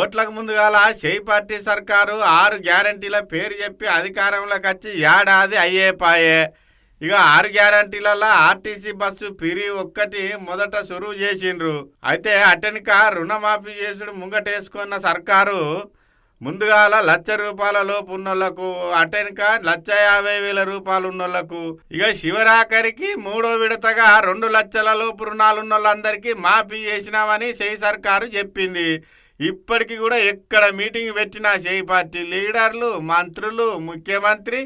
ఓట్లకు ముందుగాల చేయి పార్టీ సర్కారు ఆరు గ్యారంటీల పేరు చెప్పి అధికారంలోకి వచ్చి ఏడాది అయ్యే పాయే. ఇక ఆరు గ్యారంటీలలో ఆర్టీసీ బస్సు పిరి ఒక్కటి మొదట సురువు చేసిండ్రు. అయితే అటెనిక రుణమాఫీ చేసుడు ముంగటేసుకున్న సర్కారు ముందుగాల లక్ష రూపాయల లోపు ఉన్నోళ్ళకు అటెనిక లక్ష యాభై వేల రూపాయలు ఉన్నోళ్ళకు ఇక శివరాఖరికి మూడో విడతగా రెండు లక్షల లోపు రుణాలు ఉన్నోళ్ళందరికీ మాఫీ చేసినామని చేయి సర్కారు చెప్పింది. ఇప్పటికి కూడా ఎక్కడ మీటింగ్ పెట్టినా చేయి పార్టీ లీడర్లు మంత్రులు ముఖ్యమంత్రి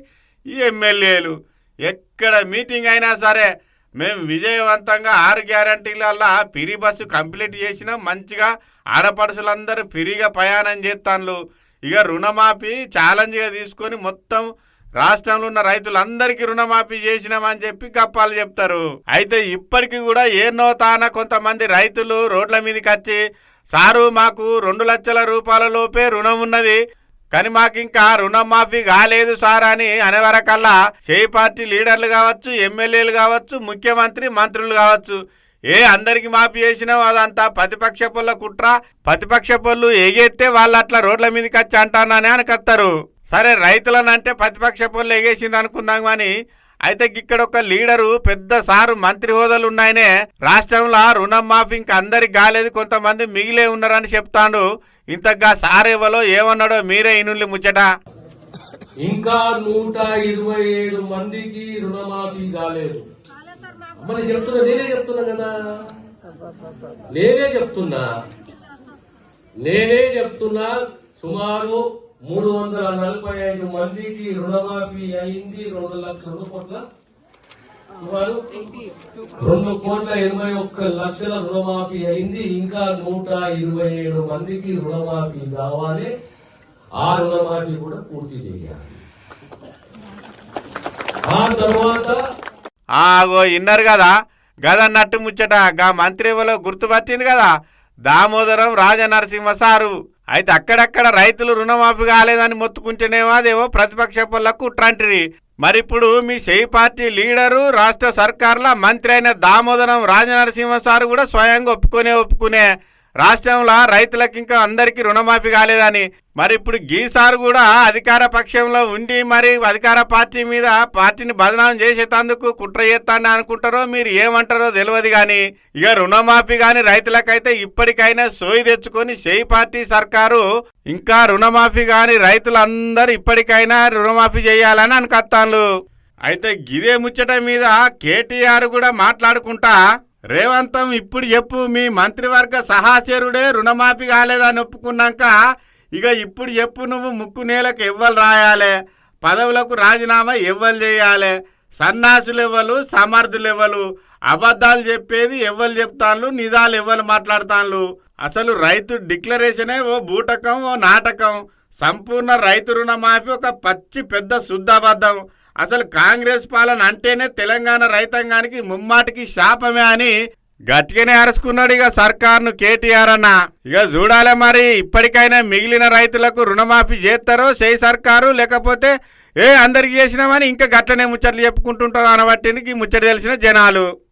ఎమ్మెల్యేలు. ఎక్కడ మీటింగ్ అయినా సరే మేము విజయవంతంగా ఆరు గ్యారంటీలల్లా ఫ్రీ బస్సు కంప్లీట్ చేసినా మంచిగా ఆడపడుసులందరూ ఫ్రీగా ప్రయాణం చేస్తాను ఇక రుణమాఫీ ఛాలెంజ్గా తీసుకొని మొత్తం రాష్ట్రంలో ఉన్న రైతులందరికీ రుణమాఫీ చేసినామని చెప్పి గప్పాలు చెప్తారు. అయితే ఇప్పటికీ కూడా ఏనో తాన కొంతమంది రైతులు రోడ్ల మీదకి వచ్చి సారు మాకు రెండు లక్షల రూపాయల లోపే రుణం ఉన్నది. కానీ మాకు ఇంకా రుణం మాఫీ కాలేదు సార్ అని అనేవరకల్లా చేయి పార్టీ లీడర్లు కావచ్చు ఎమ్మెల్యేలు కావచ్చు ముఖ్యమంత్రి మంత్రులు కావచ్చు. ఏ అందరికి మాఫీ చేసినావు అదంతా ప్రతిపక్ష పొల్ల కుట్ర. ప్రతిపక్ష పొల్లు ఎగేస్తే వాళ్ళు అట్లా రోడ్ల మీదకి వచ్చి అంటానని అనకత్తారు సరే రైతులనంటే ప్రతిపక్ష పొల్లు ఎగేసింది అనుకుందాం కానీ అయితే ఇక్కడ ఒక లీడరు పెద్ద సారు మంత్రి హోదాలు ఉన్నాయనే రాష్ట్రంలో రుణం మాఫీ ఇంకా అందరికి కాలేదు కొంతమంది మిగిలే ఉన్నారని చెప్తాడు. ఇంతగా సారేవలో ఏమన్నాడో మీరే ఇనుల్లి ముచ్చట. ఇంకా నూట ఇరవై ఏడు మందికి రుణమాఫీ కాలేదు. అమ్మ చెప్తున్నా నేనే చెప్తున్నా కదా. నేనే చెప్తున్నా. నేనే చెప్తున్నా సుమారు మూడు వందల నలభై ఐదు మందికి రుణమాఫీ అయింది రెండు లక్షల కోట్ల. సుమారు రెండు కోట్ల ఎనభై ఒక్క లక్షల రుణమాఫీ అయింది. ఇంకా నూట ఇరవై ఏడు మందికి రుణమాఫీ కావాలి. ఆ రుణమాఫీ కూడా పూర్తి చేయాలి. ఆ తర్వాత ఆగో ఇన్నారు కదా? గదన్నట్టు ముచ్చట. గా మంత్రివలో గుర్తుపట్టింది కదా? దామోదరం రాజనరసింహ సారు. అయితే అక్కడక్కడ రైతులు రుణమాఫీ కాలేదని మొత్తుకుంటేనేమో అదేమో ప్రతిపక్ష పొలకు కుట్రంటిరి. మరిప్పుడు మీ చేయి పార్టీ లీడరు రాష్ట్ర సర్కార్ల మంత్రి అయిన దామోదరం రాజనరసింహ సారు కూడా స్వయంగా ఒప్పుకునే ఒప్పుకునే రాష్ట్రంలో రైతులకు ఇంకా అందరికీ రుణమాఫీ కాలేదని మరి ఇప్పుడు గీసారు కూడా అధికార పక్షంలో ఉండి మరి అధికార పార్టీ మీద పార్టీని బదనాం చేసేటందుకు కుట్ర చేస్తానని అనుకుంటారో మీరు ఏమంటారో తెలియదు కానీ ఇక రుణమాఫీ కానీ రైతులకైతే ఇప్పటికైనా సోయి తెచ్చుకొని చేయి పార్టీ సర్కారు ఇంకా రుణమాఫీ కానీ రైతులందరూ ఇప్పటికైనా రుణమాఫీ చేయాలని అనుకత్తాను అయితే గిదే ముచ్చట మీద కేటీఆర్ కూడా మాట్లాడుకుంటా రేవంతం ఇప్పుడు చెప్పు మీ మంత్రివర్గ సహాచరుడే రుణమాఫీ కాలేదని ఒప్పుకున్నాక ఇక ఇప్పుడు చెప్పు నువ్వు ముక్కు నేలకు ఎవ్వరు రాయాలి? పదవులకు రాజీనామా ఎవ్వరు చేయాలి? సన్నాసులు ఎవ్వరు సమర్థులు ఎవ్వరు అబద్ధాలు చెప్పేది ఎవ్వలు చెప్తాను నిజాలు ఎవ్వరు మాట్లాడతాను అసలు రైతు డిక్లరేషనే ఓ బూటకం ఓ నాటకం. సంపూర్ణ రైతు రుణమాఫీ ఒక పచ్చి పెద్ద శుద్ధబద్ధం అసలు కాంగ్రెస్ పాలన అంటేనే తెలంగాణ రైతాంగానికి ముమ్మాటికి శాపమే అని గట్టిగానే అరుచుకున్నాడు ఇక సర్కార్ను కేటీఆర్ అన్న. ఇక చూడాలి మరి ఇప్పటికైనా మిగిలిన రైతులకు రుణమాఫీ చేస్తారో చేయి సర్కారు లేకపోతే ఏ అందరికి చేసినామని ఇంకా గట్లనే ముచ్చట్లు చెప్పుకుంటుంటారు అనబట్టికి ముచ్చట తెలిసిన జనాలు.